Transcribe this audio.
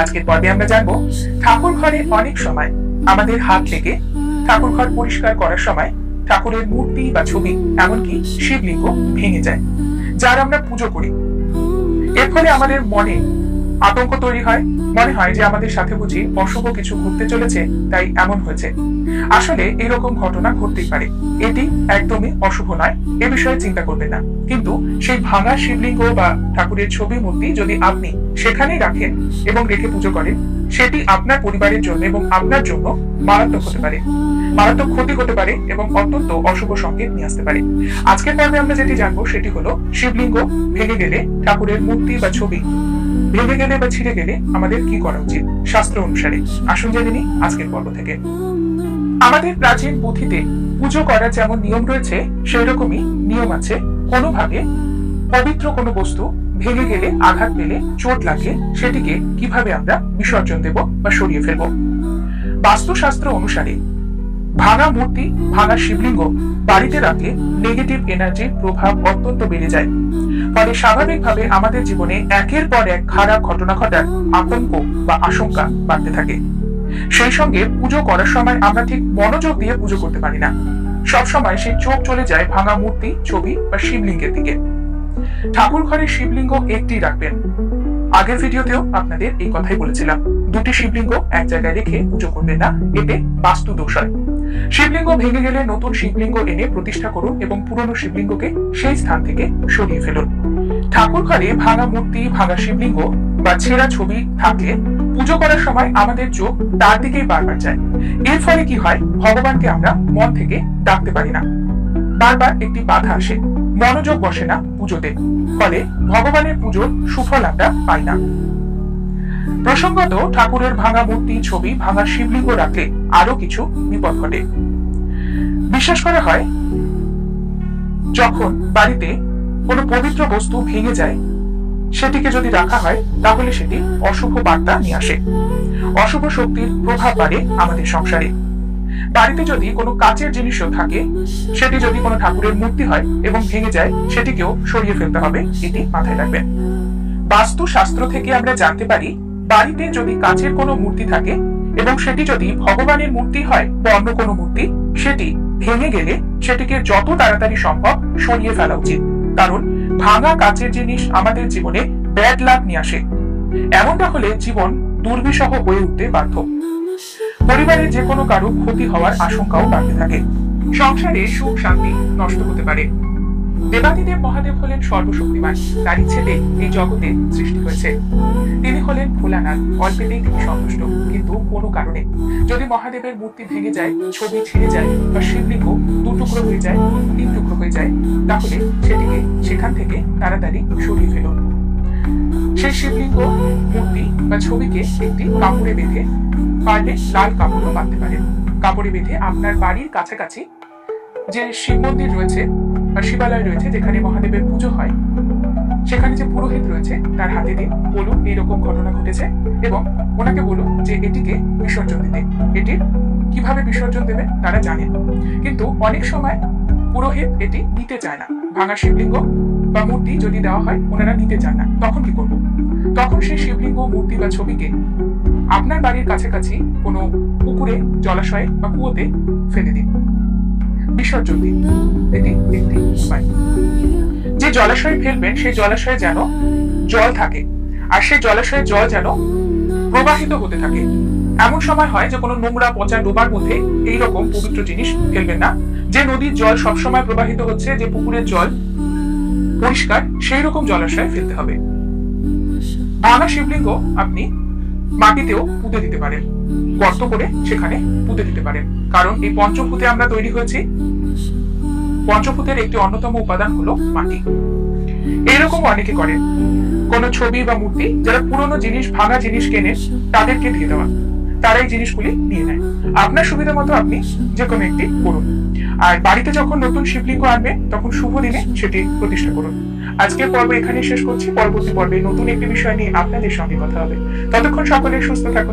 আজকের পর্বে আমরা জানব, ঠাকুর ঘরে অনেক সময় আমাদের হাত থেকে ঠাকুর ঘর পরিষ্কার করার সময় ঠাকুরের মূর্তি বা ছবি, এমনকি শিবলিঙ্গ ভেঙে যায়, যার আমরা পুজো করি। এর ফলে আমাদের মনে আতঙ্ক তৈরি হয়। মনে হয় যে আমাদের সাথে বুঝি অশুভ কিছু ঘটতে চলেছে, তাই এমন হয়েছে। আসলে এরকম ঘটনা ঘটতেই পারে। এটি একদমই অশুভ নয়, এ বিষয়ে চিন্তা করবেন না। কিন্তু সেই ভাঙা শিবলিঙ্গ বা ঠাকুরের ছবি মূর্তি যদি আপনি সেখানেই রাখেন এবং রেখে পুজো করেন, সেটি আপনার পরিবারের জন্য এবং আপনার জন্য মারাত্মক হতে পারে। মারাত্মক ক্ষতি হতে পারে এবং অত্যন্ত অশুভ সংকেত নিয়ে আসতে পারে। আজকের পর্বে আমরা যেটি জানব সেটি হলো শিবলিঙ্গ ভেঙে গেলে ঠাকুরের মূর্তি বা ছবি ভেঙে গেলে বা ছিঁড়ে গেলে আমাদের কি করা উচিত? শাস্ত্র অনুসারে। আসুন জেনে নিই আজকের পর্ব থেকে। আমাদের প্রাচীন পুঁথিতে পুজো করার যেমন নিয়ম রয়েছে সেই রকমই নিয়ম আছে। কোনোভাবে পবিত্র কোনো বস্তু ভেঙে গেলে, আঘাত পেলে, চোট লাগলে সেটিকে কীভাবে আমরা বিসর্জন দেব বা সরিয়ে ফেলব? বাস্তুশাস্ত্র অনুসারে ভাঙা মূর্তি, ভাঙা শিবলিঙ্গ বাড়িতে রাখলে নেগেটিভ এনার্জির প্রভাব অত্যন্ত বেড়ে যায়। ফলে স্বাভাবিকভাবে আমাদের জীবনে একের পর এক খারাপ ঘটনা ঘটার আতঙ্ক বা আশঙ্কা বাড়তে থাকে। সেই সঙ্গে পুজো করার সময় আমরা ঠিক মনোযোগ দিয়ে পুজো করতে পারি না। সব সময় সেই চোখ চলে যায় ভাঙা মূর্তি, ছবি বা শিবলিঙ্গের দিকে। ঠাকুর ঘরে শিবলিঙ্গ একটি রাখবেন। আগের ভিডিওতেও আপনাদের এই কথাই বলেছিলাম, দুটি শিবলিঙ্গ এক জায়গায় রেখে পুজো করবেন না, এতে বাস্তু দোষ হয়। শিবলিঙ্গ ভেঙে গেলে নতুন শিবলিঙ্গ এনে প্রতিষ্ঠা করুন এবং পুরনো শিবলিঙ্গকে সেই স্থান থেকে সরিয়ে ফেলুন। ঠাকুর ঘরে ভাঙা মূর্তি, ভাঙা শিবলিঙ্গ বা ছেঁড়া ছবি থাকলে পুজো করার সময় আমাদের চোখ তার দিকেই বারবার যায়। এর ফলে কি হয়? ভগবানকে আমরা মন থেকে ডাকতে পারি না। বারবার একটি বাধা আসে, মনোযোগ বসে না পুজোতে। ফলে ভগবানের পুজোর সুফল আমরা পাই না। প্রসঙ্গত, ঠাকুরের ভাঙা মূর্তি ছবি ভাঙা শিবলিঙ্গ রাখলে আরও কিছু বিপদ ঘটে। বিশ্বাস করা হয়, যখন বাড়িতে কোনো পবিত্র বস্তু ভেঙে যায়, সেটিকে যদি রাখা হয়, তাহলে সেটি অশুভ বার্তা নিয়ে আসে। অশুভ শক্তির প্রভাব বাড়ে আমাদের সংসারে। বাড়িতে যদি কোনো কাচের জিনিসও থাকে, সেটি যদি কোনো ঠাকুরের মূর্তি হয় এবং ভেঙে যায়, সেটিকেও সরিয়ে ফেলতে হবে, এটি মাথায় রাখবেন। বাস্তু শাস্ত্র থেকে আমরা জানতে পারি বাড়িতে যদি কাচের কোনো মূর্তি থাকে এবং সেটি যদি ভগবানের মূর্তি হয় বা অন্য কোনো মূর্তি, সেটি ভেঙে গেলে সেটিকে যত তাড়াতাড়ি সম্ভব সরিয়ে ফেলা উচিত। কারণ ভাঙা কাচের জিনিস আমাদের জীবনে ব্যাড লাভ নিয়ে আসে। এমনটা হলে জীবন দুর্বিষহ হয়ে উঠতে বাধ্য। পরিবারের যে কোনো কারও ক্ষতি হওয়ার আশঙ্কাও বাড়তে থাকে। সংসারে সুখ শান্তি নষ্ট হতে পারে। দেবাদিদেব মহাদেব হলেন সর্বশক্তিমান। তার ইচ্ছেতে এই জগতে সৃষ্টি হয়েছে। তিনি হলেন ভোলানাথ। অল্পেতেই তিনি সন্তুষ্ট। কিন্তু কোনো কারণে। যদি মহাদেবের মূর্তি ভেঙে যায়, ছবি ছিঁড়ে যায় বা শিবলিঙ্গ দু টুকরো হয়ে যায়, তিন টুকরো হয়ে যায়, তাহলে সেটিকে সেখান থেকে তাড়াতাড়ি সরিয়ে ফেলুন। সেই শিবলিঙ্গ মূর্তি বা ছবিকে একটি কাপড়ে বেঁধে পারলে লাল কাপড়ও বাঁধতে পারেন। কাপড়ে বেঁধে আপনার বাড়ির কাছাকাছি যে শিব মন্দির রয়েছে বা শিবালয় রয়েছে যেখানে মহাদেবের পুজো হয়। সেখানে যে পুরোহিত রয়েছে, তার হাতে দিন বলুন এইরকম ঘটনা ঘটেছে এবং ওনাকে বলুন যে এটিকে বিসর্জন দিতে। এটির কীভাবে বিসর্জন দেবে তারা জানেন। কিন্তু অনেক সময় পুরোহিত এটি নিতে চায় না। ভাঙা শিবলিঙ্গ বা মূর্তি যদি দেওয়া হয়, ওনারা নিতে চান না। তখন কি করব? তখন সেই শিবলিঙ্গ, মূর্তি বা ছবিকে আপনার বাড়ির কাছাকাছি কোনো পুকুরে, জলাশয়ে বা কুয়োতে ফেলে দিন। বিসর্জন দিন। এটি একটি যে জলাশয়ে ফেলবেন, সেই জলাশয়ে যেন জল থাকে, আর সেই জলাশয়ে জল যেন প্রবাহিত হতে থাকে। এমন সময় হয় যে কোনো নোংরা পচা ডোবার মধ্যে এইরকম পবিত্র জিনিস ফেলবেন না। যে নদীর জল সবসময় প্রবাহিত হচ্ছে, যে পুকুরের জল পরিষ্কার সেই রকম জলাশয়ে ফেলতে হবে। ভাঙা শিবলিঙ্গ আপনি মাটিতেও পুঁতে দিতে পারেন। গর্ত করে সেখানে পুঁতে দিতে পারেন। কারণ এই পঞ্চভূতে আমরা তৈরি হয়েছি। পঞ্চভূতের একটি অন্যতম উপাদান হলো মাটি। এরকম অনেকে করেন। কোন ছবি বা মূর্তি যারা পুরনো জিনিস, ভাঙা জিনিস কেনে তাদেরকে দিয়ে দেওয়া। তারা এই জিনিসগুলি নিয়ে নেয়। আপনার সুবিধা মতো আপনি যে কোনো একটি করুন। আর বাড়িতে যখন নতুন শিবলিঙ্গ আনবে, তখন শুভ দিনে সেটি প্রতিষ্ঠা করুন। আজকের পর্ব এখানে শেষ করছি। পরবর্তী পর্বে নতুন একটি বিষয় নিয়ে আপনাদের সঙ্গে কথা হবে। ততক্ষণ সকলে সুস্থ থাকুন।